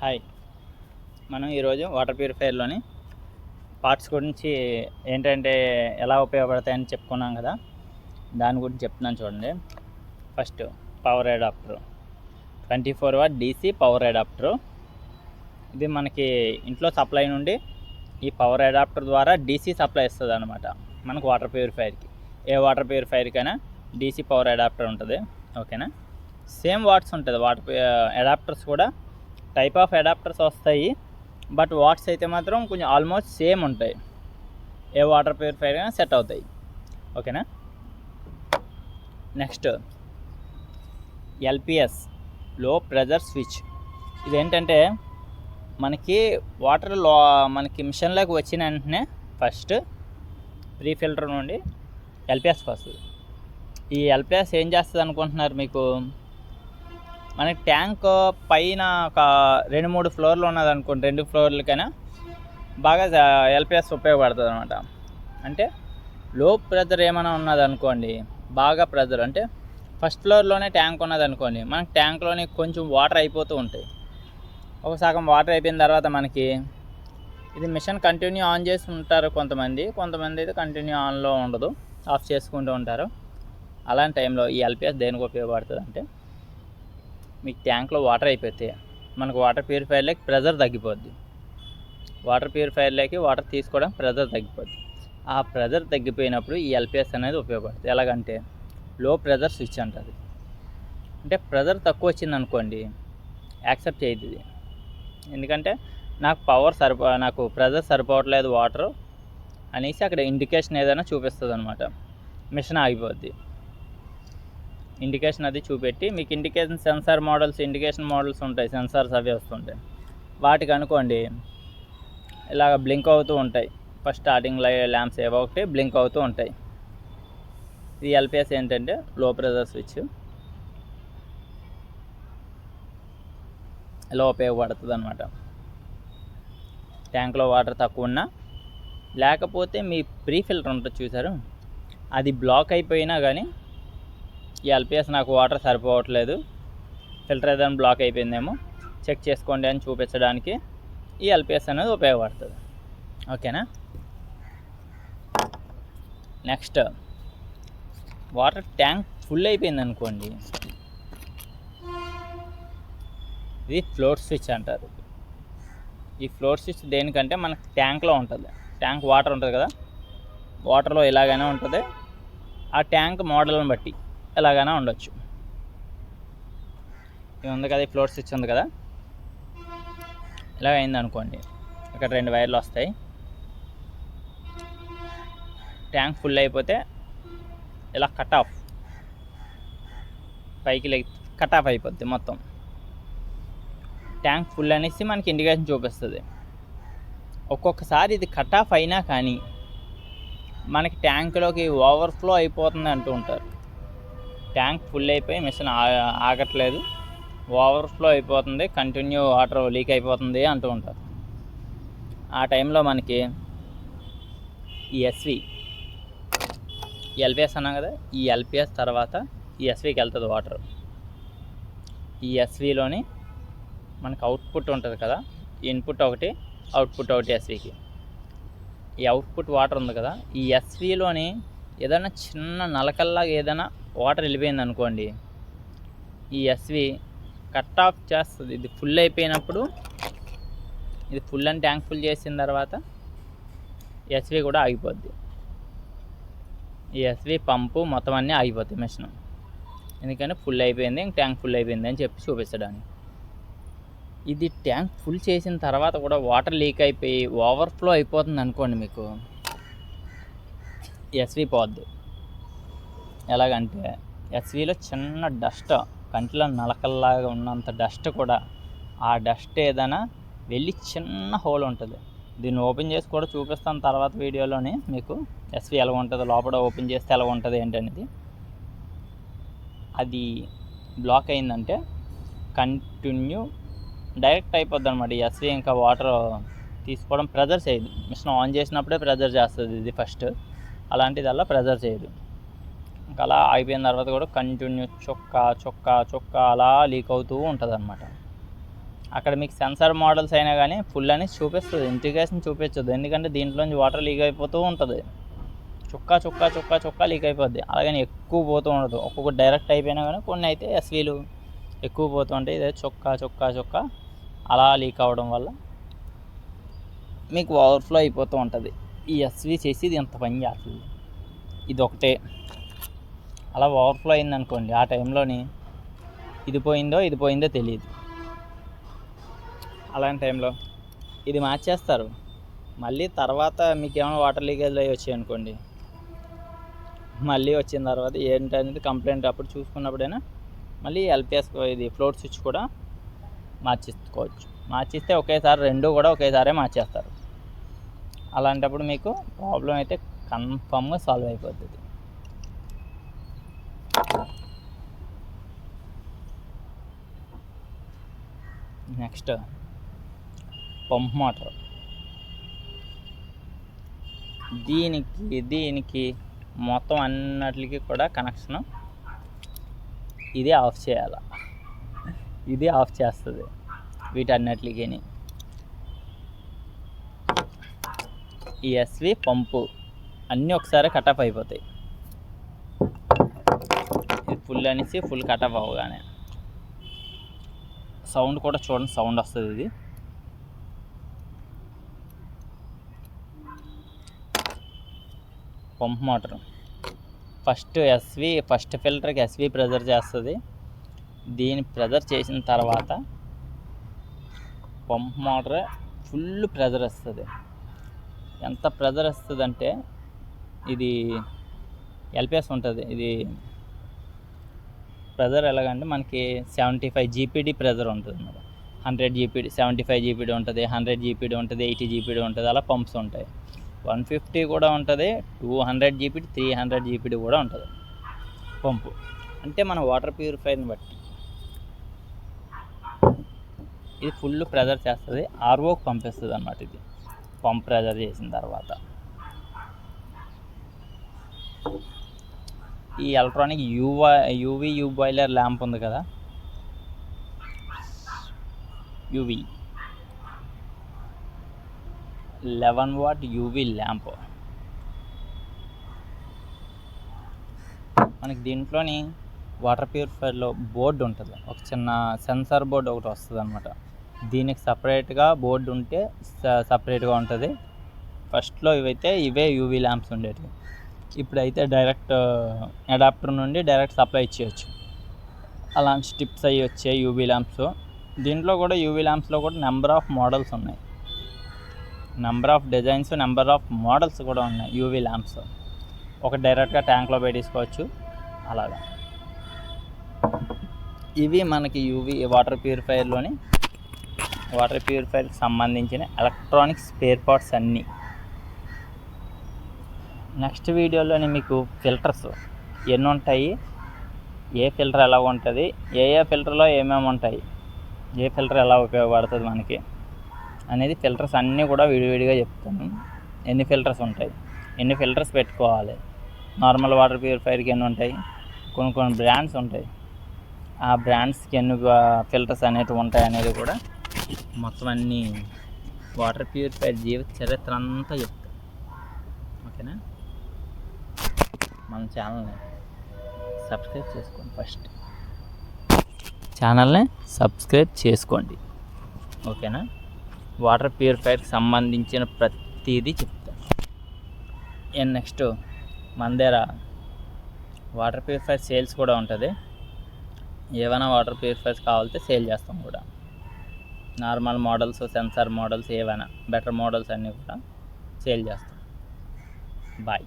Hi. మనం ఈరోజు water ప్యూరిఫైయర్లోని parts గురించి ఏంటంటే ఎలా ఉపయోగపడతాయని చెప్పుకున్నాం కదా. దాని గురించి చెప్తున్నాను చూడండి. First power adapter. Twenty four watt DC power adapter. ఇది మనకి ఇంట్లో సప్లై నుండి ఈ పవర్ అడాప్టర్ ద్వారా డీసీ సప్లై ఇస్తుంది అనమాట మనకు వాటర్ ప్యూరిఫైయర్కి. ఏ వాటర్ ప్యూరిఫైయర్కైనా డీసీ పవర్ అడాప్టర్ ఉంటుంది. ఓకేనా? సేమ్ వాట్స్ ఉంటుంది. వాటర్ అడాప్టర్స్ కూడా టైప్ ఆఫ్ అడాప్టర్స్ వస్తాయి. బట్ వాట్స్ అయితే మాత్రం కొంచెం ఆల్మోస్ట్ సేమ్ ఉంటాయి. ఏ వాటర్ ప్యూరిఫైర్ అయినా సెట్ అవుతాయి. ఓకేనా నెక్స్ట్ ఎల్పిఎస్లో ప్రెజర్ స్విచ్ ఇదేంటంటే మనకి వాటర్లో మనకి మిషన్లోకి వచ్చిన వెంటనే ఫస్ట్ ప్రీ ఫిల్టర్ నుండి ఎల్పిఎస్కి వస్తుంది. ఈ ఎల్పిఎస్ ఏం చేస్తుంది అనుకుంటున్నారు మీకు? మనకి ట్యాంక్ పైన ఒక రెండు మూడు ఫ్లోర్లు ఉన్నది అనుకోండి రెండు ఫ్లోర్లకైనా బాగా ఎల్పిఎస్ ఉపయోగపడుతుంది అనమాట అంటే లో ప్రెజర్ ఏమైనా ఉన్నది అనుకోండి బాగా ప్రెజర్ అంటే ఫస్ట్ ఫ్లోర్లోనే ట్యాంక్ ఉన్నది అనుకోండి మనకి ట్యాంక్లోనే కొంచెం వాటర్ అయిపోతూ ఉంటాయి. ఒక సగం వాటర్ అయిపోయిన తర్వాత మనకి ఇది మిషన్ కంటిన్యూ ఆన్ చేసి ఉంటారు కొంతమంది కొంతమంది అయితే కంటిన్యూ ఆన్లో ఉండదు ఆఫ్ చేసుకుంటూ ఉంటారు. అలాంటి టైంలో ఈ ఎల్పిఎస్ దేనికి ఉపయోగపడుతుంది అంటే మీకు ట్యాంక్లో వాటర్ అయిపోతే మనకు వాటర్ ప్యూరిఫైయర్లోకి ప్రెజర్ తగ్గిపోద్ది. వాటర్ ప్యూరిఫైయర్లోకి వాటర్ తీసుకోవడం ప్రెజర్ తగ్గిపోద్ది. ఆ ప్రెజర్ తగ్గిపోయినప్పుడు ఈ ఎల్పిఎస్ అనేది ఉపయోగపడుతుంది. ఎలాగంటే లో ప్రెజర్ స్విచ్ అంటుంది. అంటే ప్రెజర్ తక్కువ వచ్చింది అనుకోండి యాక్సెప్ట్ చేయదు ఇది. ఎందుకంటే నాకు పవర్ సరిపో నాకు ప్రెజర్ సరిపోవట్లేదు వాటర్ అనేసి అక్కడ ఇండికేషన్ ఏదైనా చూపిస్తుంది అనమాట మిషన్ ఆగిపోద్ది. ఇండికేషన్ అది చూపెట్టి మీకు indication sensor models indication models ఉంటాయి సెన్సార్స్ అవి వస్తుంటాయి. వాటికి అనుకోండి ఇలాగ బ్లింక్ అవుతూ ఉంటాయి. ఫస్ట్ స్టార్టింగ్ ల్యాంప్స్ ఏవో ఒకటి బ్లింక్ అవుతూ ఉంటాయి. ఇది ఎల్పిఎస్ ఏంటంటే లో ప్రెజర్ స్విచ్ ఇలా ఉపయోగపడుతుంది అనమాట ట్యాంక్లో వాటర్ తక్కువ ఉన్నా లేకపోతే మీ ప్రీ ఫిల్టర్ ఉంటుంది చూసారు? అది బ్లాక్ అయిపోయినా కానీ ఈ ఎల్పిఎస్ నాకు వాటర్ సరిపోవట్లేదు. ఫిల్టర్ ఏదైనా బ్లాక్ అయిపోయిందేమో చెక్ చేసుకోండి అని చూపించడానికి ఈ ఎల్పిఎస్ అనేది ఉపయోగపడుతుంది. ఓకేనా? నెక్స్ట్ వాటర్ ట్యాంక్ ఫుల్ అయిపోయింది అనుకోండి. ఇది ఫ్లోర్ స్విచ్ అంటారు. ఈ ఫ్లోర్ స్విచ్ దేనికంటే మనకు ట్యాంక్లో ఉంటుంది. ట్యాంక్ వాటర్ ఉంటుంది కదా? వాటర్లో ఎలాగైనా ఉంటుంది. ఆ ట్యాంక్ మోడల్ని బట్టి. ఎలాగైనా ఉండొచ్చు. ఇది ఉంది కదా ఈ ఫ్లోర్ స్విచ్ ఉంది కదా? ఇలా అయింది అనుకోండి ఇక్కడ రెండు వైర్లు వస్తాయి. ట్యాంక్ ఫుల్ అయిపోతే ఇలా కట్ ఆఫ్. పైకి లెగ్ కట్ ఆఫ్ అయిపోద్ది మొత్తం. ట్యాంక్ ఫుల్ అనేసి మనకి ఇండికేషన్ చూపిస్తుంది. ఒక్కొక్కసారి ఇది కట్ ఆఫ్ అయినా కానీ మనకి ట్యాంక్లోకి ఓవర్ఫ్లో అయిపోతుంది అంటూ ఉంటారు. ట్యాంక్ ఫుల్ అయిపోయి మిషన్ ఆగట్లేదు. ఓవర్ఫ్లో అయిపోతుంది. కంటిన్యూ వాటర్ లీక్ అయిపోతుంది అంటూ ఉంటారు. ఆ టైంలో మనకి ఈ ఎస్వి ఎల్పిఎస్ అన్నాం కదా ఈ ఎల్పిఎస్ తర్వాత ఈ ఎస్వికి వెళ్తుంది వాటర్ ఈ ఎస్విలోని మనకు అవుట్పుట్ ఉంటుంది కదా ఇన్పుట్ ఒకటి అవుట్పుట్ ఒకటి ఎస్వికి ఈ అవుట్పుట్ వాటర్ ఉంది కదా ఈ ఎస్విలోని ఏదైనా చిన్న నలకల్లాగా ఏదైనా వాటర్ వెళ్ళిపోయింది అనుకోండి. ఈ ఎస్వి కట్ ఆఫ్ చేస్తుంది. ఇది ఫుల్ అయిపోయినప్పుడు ఇది ఫుల్ అని ట్యాంక్ ఫుల్ చేసిన తర్వాత ఎస్వి కూడా ఆగిపోద్ది. ఈ ఎస్వి పంపు మొత్తం అన్నీ ఆగిపోతాయి మిషన్. ఎందుకంటే ఫుల్ అయిపోయింది ఇంక ట్యాంక్ ఫుల్ అయిపోయింది అని చెప్పి చూపించడానికి ఇది ట్యాంక్ ఫుల్ చేసిన తర్వాత కూడా వాటర్ లీక్ అయిపోయి ఓవర్ఫ్లో అయిపోతుంది అనుకోండి మీకు ఎస్వి పోద్ది. ఎలాగంటే ఎస్విలో చిన్న డస్ట్ కంటిలో నలకల్లాగా ఉన్నంత డస్ట్ కూడా ఆ డస్ట్ ఏదైనా వెళ్ళి చిన్న హోల్ ఉంటుంది. దీన్ని ఓపెన్ చేసి కూడా చూపిస్తాను తర్వాత వీడియోలోని మీకు ఎస్వి ఎలా ఉంటుంది లోపల ఓపెన్ చేస్తే ఎలా ఉంటుంది ఏంటనేది. అది బ్లాక్ అయిందంటే కంటిన్యూ డైరెక్ట్ అయిపోద్ది అనమాట ఈ ఎస్వి ఇంకా వాటర్ తీసుకోవడం ప్రెజర్ చేయదు. మిషన్ ఆన్ చేసినప్పుడే ప్రెజర్ చేస్తుంది ఇది ఫస్ట్ అలాంటిది అలా ప్రెజర్ చేయదు. ఇంకా అలా అయిపోయిన తర్వాత కూడా కంటిన్యూ చొక్క చొక్క చొక్క అలా లీక్ అవుతూ ఉంటుంది అనమాట అక్కడ మీకు సెన్సార్ మోడల్స్ అయినా కానీ ఫుల్ అని చూపిస్తుంది. ఇంటిగ్రేషన్ చూపించదు. ఎందుకంటే దీంట్లోంచి వాటర్ లీక్ అయిపోతూ ఉంటుంది. చుక్క చుక్క చుక్క చుక్క లీక్ అయిపోద్ది. అలాగని ఎక్కువ పోతూ ఉండదు. ఒక్కొక్క డైరెక్ట్ అయిపోయినా కానీ కొన్ని అయితే ఎస్వీలు ఎక్కువ పోతూ ఉంటాయి. ఇదే చుక్క చుక్క చుక్క అలా లీక్ అవ్వడం వల్ల మీకు ఓవర్ఫ్లో అయిపోతూ ఉంటుంది. ఈ ఎస్వి చేసి ఇది ఎంత పని చేస్తుంది? ఇది ఒకటే అలా ఓవర్ఫ్లో అయింది అనుకోండి ఆ టైంలోని ఇది పోయిందో ఇది పోయిందో తెలియదు అలాంటి టైంలో ఇది మార్చేస్తారు. మళ్ళీ తర్వాత మీకు ఏమైనా వాటర్ లీకేజ్ అయ్యి వచ్చాయి అనుకోండి మళ్ళీ వచ్చిన తర్వాత ఏంటనేది కంప్లైంట్ అప్పుడు చూసుకున్నప్పుడైనా మళ్ళీ ఎల్పిఎస్ ఇది ఫ్లోట్ స్విచ్ కూడా మార్చేసుకోవచ్చు. మార్చిస్తే ఒకేసారి రెండు కూడా ఒకేసారే మార్చేస్తారు. అలాంటప్పుడు మీకు ప్రాబ్లం అయితే కన్ఫామ్గా సాల్వ్ అయిపోతుంది నెక్స్ట్ పంప్ మోటార్. దీనికి దీనికి మొత్తం అన్నిటికి కూడా కనెక్షన్ ఇది ఆఫ్ చేయాలి? ఇది ఆఫ్ చేస్తుంది వీటన్నిటికి ఈ ఎస్వి పంపు అన్నీ ఒకసారి కటప్ అయిపోతాయి. ఇది ఫుల్ అనేసి ఫుల్ కటప్ అవ్వగానే. సౌండ్ కూడా చూడండి సౌండ్ వస్తుంది ఇది. Pump motor. First SV first ఫిల్టర్కి SV pressure చేస్తుంది. దీని ప్రెజర్ చేసిన తర్వాత పంప్ మోటర్ ఫుల్ ప్రెజర్ వస్తుంది. ఎంత ప్రెజర్ వస్తుంది అంటే ఇది ఎల్పిఎస్ ఉంటుంది. ఇది ప్రెజర్ ఎలాగంటే మనకి సెవెంటీ ఫైవ్ జీపీడీ ప్రెజర్ ఉంటుంది madam hundred GPD seventy five GPD ఉంటుంది హండ్రెడ్ జీపీడీ ఉంటుంది ఎయిటీ జీపీడీ ఉంటుంది అలా పంప్స్ ఉంటాయి. వన్ ఫిఫ్టీ కూడా ఉంటుంది two hundred GPD three hundred GPD కూడా ఉంటుంది పంపు. అంటే మన వాటర్ ప్యూరిఫైర్ని బట్టి. ఇది ఫుల్ ప్రెజర్ చేస్తుంది ఆర్ఓకి పంపిస్తుంది అన్నమాట ఇది. పంప్ ప్రెజర్ చేసిన తర్వాత. ఈ ఎలక్ట్రానిక్ యూవా యూవీ యూ బాయిలర్ ల్యాంప్ ఉంది కదా? UV. Eleven watt UV lamp. మనకి దీంట్లోని వాటర్ ప్యూరిఫైర్లో బోర్డు ఉంటుంది. ఒక చిన్న సెన్సార్ బోర్డు ఒకటి వస్తుంది అనమాట దీనికి సపరేట్గా బోర్డు ఉంటే సపరేట్గా ఉంటుంది. ఫస్ట్లో ఇవైతే ఇవే యూవీ ల్యాంప్స్ ఉండేవి ఇప్పుడైతే డైరెక్ట్ అడాప్టర్ నుండి డైరెక్ట్ సప్లై ఇచ్చేయచ్చు. అలాంటి స్టిప్స్ అవి వచ్చాయి యూవీ ల్యాంప్స్. దీంట్లో కూడా యూవీ ల్యాంప్స్లో కూడా నెంబర్ ఆఫ్ మోడల్స్ ఉన్నాయి. Number of designs number of models కూడా ఉన్నాయి యూవీ ల్యాంప్స్. ఒక డైరెక్ట్గా ట్యాంక్లో పెట్టేసుకోవచ్చు అలాగా. ఇవి మనకి యూవీ వాటర్ ప్యూరిఫైయర్లోని వాటర్ ప్యూరిఫైయర్కి సంబంధించిన ఎలక్ట్రానిక్ స్పేర్ పార్ట్స్ అన్నీ. నెక్స్ట్ వీడియోలోని మీకు ఫిల్టర్స్ ఎన్ని ఉంటాయి? ఏ ఫిల్టర్ ఎలా ఉంటుంది? ఏ ఏ ఫిల్టర్లో ఏమేమి ఉంటాయి? ఏ ఫిల్టర్ ఎలా ఉపయోగపడుతుంది మనకి? అనేది ఫిల్టర్స్ అన్నీ కూడా విడివిడిగా చెప్తాను. ఎన్ని ఫిల్టర్స్ ఉంటాయి? ఎన్ని ఫిల్టర్స్ పెట్టుకోవాలి? నార్మల్ వాటర్ ప్యూరిఫైర్కి ఎన్ని ఉంటాయి? కొన్ని కొన్ని బ్రాండ్స్ ఉంటాయి. ఆ బ్రాండ్స్కి ఎన్ని ఫిల్టర్స్ అనేటివి ఉంటాయి అనేది కూడా మొత్తం అన్నీ వాటర్ ప్యూరిఫైర్ జీవిత చరిత్ర అంతా చెప్తాను ఓకేనా? మన ఛానల్ని సబ్స్క్రైబ్ చేసుకోండి ఫస్ట్. ఛానల్ని సబ్స్క్రైబ్ చేసుకోండి. ఓకేనా? వాటర్ ప్యూరిఫైర్కి సంబంధించిన ప్రతిదీ చెప్తాను అండ్ నెక్స్ట్? మన దగ్గర వాటర్ ప్యూరిఫైర్ సేల్స్ కూడా ఉంటుంది. ఏమైనా వాటర్ ప్యూరిఫైర్స్ కావాలంటే సేల్ చేస్తాం కూడా. నార్మల్ మోడల్స్ సెన్సార్ మోడల్స్ ఏవైనా బెటర్ మోడల్స్ అన్నీ కూడా సేల్ చేస్తాం. బాయ్.